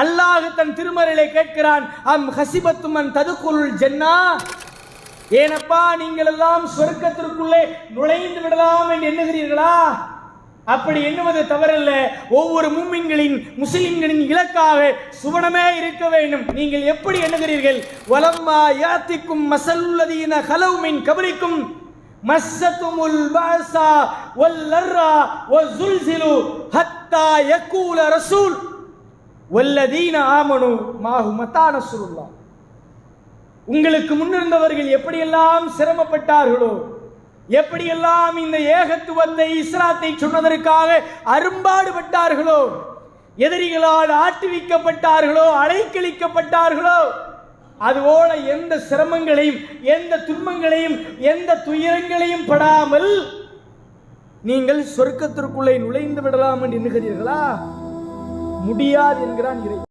அல்லாஹ் தன் திருமறையிலே கேட்கிறான் அம் ஹசிபத்துமன் ததுக்குள் ஜென்னா. ஏனப்பா நீங்கள் எல்லாம் சொர்க்கத்திற்குள்ளே நுழைந்து விடலாம் என்று எண்ணுகிறீர்களா? அப்படி எண்ணுவது தவறல்ல. ஒவ்வொரு மும்மின்களின் முஸ்லிம்களின் இலக்காக சுவனமே இருக்க வேண்டும். நீங்கள் எப்படி எண்ணுகிறீர்கள்? வலம்மா யாத்திக்கும் மசல்லுல்லதீன ஹலவு மின் கபரிக்கும். மஸ்ஸத்துமுல் பாஸா வல்லர்ரா வஸுல்சிலு ஹத்தா யக்கூல ரசூல். வல்லதீன ஆமனு மாஹு மத்தா உங்களுக்கு முன்னிருந்தவர்கள் எப்படியெல்லாம் சிரமப்பட்டார்களோ எப்படியெல்லாம் இந்த ஏகத்துவத்தை இஸ்லாத்தை சொன்னதற்காக அரும்பாடுபட்டார்களோ எதிரிகளால் ஆட்டுவிக்கப்பட்டார்களோ அலைக்கழிக்கப்பட்டார்களோ அதுபோல எந்த சிரமங்களையும் எந்த துன்பங்களையும் எந்த துயரங்களையும் படாமல் நீங்கள் சொர்க்கத்திற்குள்ளே நுழைந்து விடலாம் என்று எண்ணுகிறீர்களா முடியாது என்கிறான் இறை